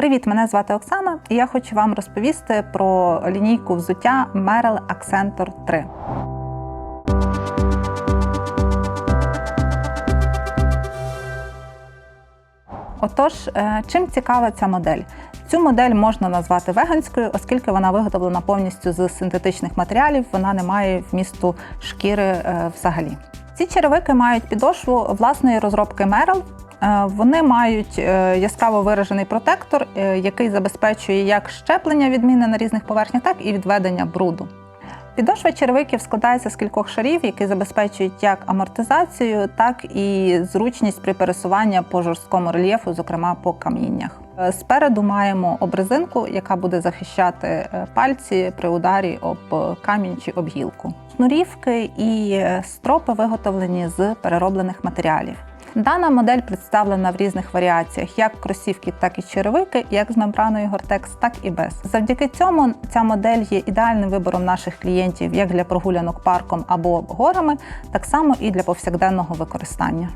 Привіт, мене звати Оксана, і я хочу вам розповісти про лінійку взуття Merrell Accentor 3. Отож, е, чим цікава ця модель? Цю модель можна назвати веганською, оскільки вона виготовлена повністю з синтетичних матеріалів, вона не має вмісту шкіри е, взагалі. Ці черевики мають підошву власної розробки Merrell. Е, Вони мають е, яскраво виражений протектор, е, який забезпечує як щеплення відміни на різних поверхнях, так і відведення бруду. Підошва черевиків складається з кількох шарів, які забезпечують як амортизацію, так і зручність при пересуванні по жорсткому рельєфу, зокрема по каміннях. Спереду маємо обрезинку, яка буде захищати пальці при ударі об камінь чи об гілку. Шнурівки і стропи виготовлені з перероблених матеріалів. Дана модель представлена в різних варіаціях, як кросівки, так і черевики, як з мембраною Gore-Tex, так і без. Завдяки цьому ця модель є ідеальним вибором наших клієнтів як для прогулянок парком або горами, так само і для повсякденного використання.